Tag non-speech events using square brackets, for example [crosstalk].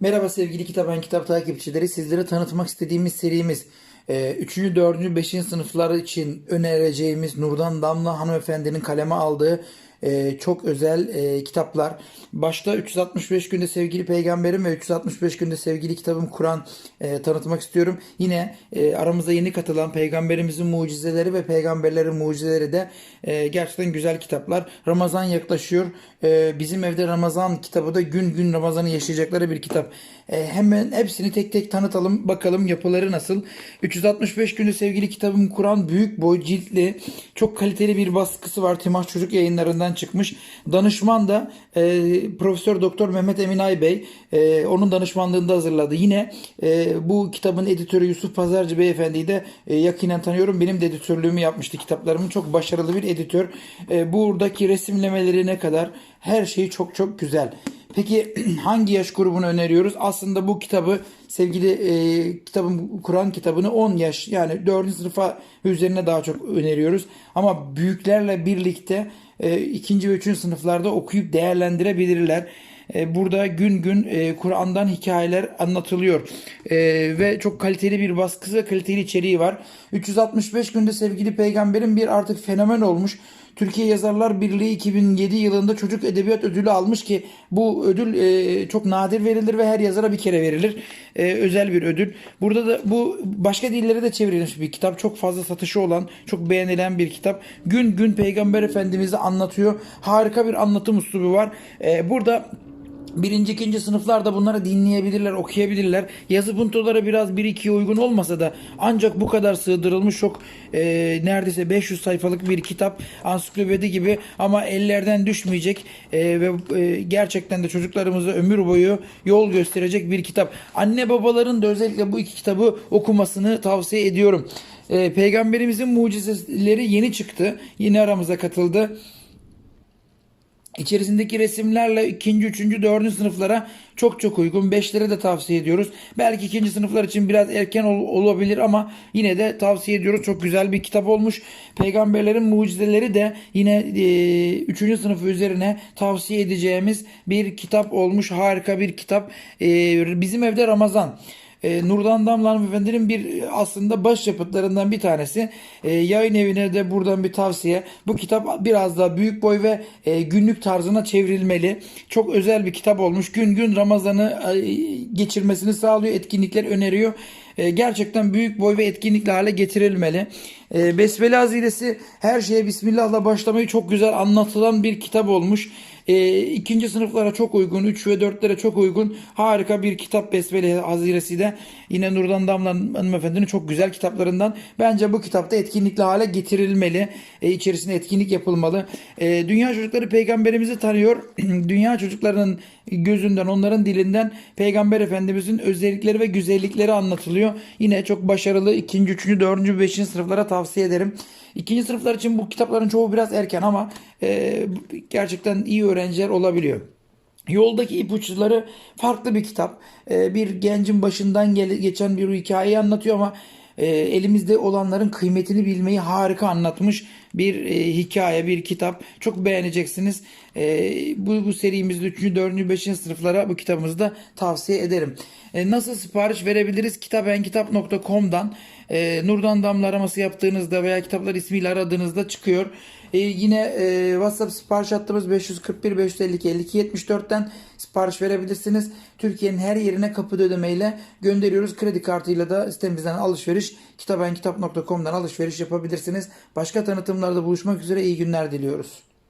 Merhaba sevgili Kitaben Kitap takipçileri. Sizlere tanıtmak istediğimiz serimiz 3. 4. 5. sınıflar için önereceğimiz Nurdan Damla hanımefendinin kaleme aldığı e, çok özel e, kitaplar. Başta 365 günde sevgili peygamberim ve 365 günde sevgili kitabım Kur'an e, tanıtmak istiyorum. Yine e, aramıza yeni katılan peygamberimizin mucizeleri ve peygamberlerin mucizeleri de e, gerçekten güzel kitaplar. Ramazan yaklaşıyor. Bizim evde Ramazan kitabı da gün gün Ramazan'ı yaşayacakları bir kitap. Hemen hepsini tek tek tanıtalım bakalım yapıları nasıl. 365 günde sevgili kitabım Kur'an büyük boy ciltli çok kaliteli bir baskısı var. Timah Çocuk yayınlarından çıkmış. Danışman da e, Profesör Doktor Mehmet Emin Aybey e, onun danışmanlığında hazırladı. Yine e, bu kitabın editörü Yusuf Pazarcı Beyefendi'yi de e, yakinen tanıyorum. Benim de editörlüğümü yapmıştı kitaplarımın. Çok başarılı bir editör. E, buradaki resimlemelerine kadar her şeyi çok çok güzel. Peki [clears throat] hangi yaş grubunu öneriyoruz? Aslında bu kitabı sevgili e, kitabın Kur'an kitabını 10 yaş yani 4. sınıfa üzerine daha çok öneriyoruz. Ama büyüklerle birlikte e, ikinci ve üçüncü sınıflarda okuyup değerlendirebilirler. E, Burada gün gün e, Kur'an'dan hikayeler anlatılıyor. E, ve çok kaliteli bir baskısı ve kaliteli içeriği var. 365 günde sevgili peygamberin bir artık fenomen olmuş. Türkiye Yazarlar Birliği 2007 yılında çocuk edebiyat ödülü almış ki bu ödül e, çok nadir verilir ve her yazara bir kere verilir. E, özel bir ödül. Burada da bu başka dillere de çevrilmiş bir kitap. Çok fazla satışı olan, çok beğenilen bir kitap. Gün gün Peygamber Efendimiz'i anlatıyor. Harika bir anlatım üslubu var. E, burada Birinci, ikinci sınıflarda bunları dinleyebilirler, okuyabilirler. Yazı puntoları biraz bir ikiye uygun olmasa da ancak bu kadar sığdırılmış çok e, neredeyse 500 sayfalık bir kitap, ansiklopedi gibi ama ellerden düşmeyecek e, ve e, gerçekten de çocuklarımıza ömür boyu yol gösterecek bir kitap. Anne babaların da özellikle bu iki kitabı okumasını tavsiye ediyorum. E, Peygamberimizin mucizeleri yeni çıktı. Yine aramıza katıldı. İçerisindeki resimlerle ikinci, üçüncü, dördüncü sınıflara çok çok uygun. Beşlere de tavsiye ediyoruz. Belki ikinci sınıflar için biraz erken ol- olabilir ama yine de tavsiye ediyoruz. Çok güzel bir kitap olmuş. Peygamberlerin mucizeleri de yine e, üçüncü sınıfı üzerine tavsiye edeceğimiz bir kitap olmuş. Harika bir kitap. E, bizim evde Ramazan. E, Nurdan Damla hanımefendinin bir aslında başyapıtlarından bir tanesi. E, yayın evine de buradan bir tavsiye. Bu kitap biraz daha büyük boy ve e, günlük tarzına çevrilmeli. Çok özel bir kitap olmuş. Gün gün Ramazan'ı e, geçirmesini sağlıyor. Etkinlikler öneriyor. E, gerçekten büyük boy ve etkinlikli hale getirilmeli. E, Besmele Haziresi her şeye Bismillah'la başlamayı çok güzel anlatılan bir kitap olmuş. E, ikinci sınıflara çok uygun, 3 ve 4'lere çok uygun harika bir kitap Besmele Haziresi de yine Nurdan Damla hanımefendinin çok güzel kitaplarından. Bence bu kitapta etkinlikli hale getirilmeli. E, içerisinde etkinlik yapılmalı. E, dünya çocukları peygamberimizi tanıyor. [clears throat] dünya çocuklarının gözünden, onların dilinden Peygamber Efendimizin özellikleri ve güzellikleri anlatılıyor. Yine çok başarılı 2. 3. 4. 5. sınıflara tavsiye ederim. İkinci sınıflar için bu kitapların çoğu biraz erken ama e, gerçekten iyi öğrenciler olabiliyor. Yoldaki ipuçları farklı bir kitap. E, bir gencin başından gele- geçen bir hikayeyi anlatıyor ama e, elimizde olanların kıymetini bilmeyi harika anlatmış bir e, hikaye, bir kitap. Çok beğeneceksiniz. E, bu, bu serimizde 3. 4. 5. sınıflara bu kitabımızı da tavsiye ederim. E, nasıl sipariş verebiliriz? kitabenkitap.com'dan e, Nurdan Damla araması yaptığınızda veya kitaplar ismiyle aradığınızda çıkıyor. E, yine e, WhatsApp sipariş hattımız 541 552 52 74'ten sipariş verebilirsiniz. Türkiye'nin her yerine kapıda ödemeyle gönderiyoruz. Kredi kartıyla da sitemizden alışveriş kitabenkitap.com'dan alışveriş yapabilirsiniz. Başka tanıtımlarda buluşmak üzere iyi günler diliyoruz.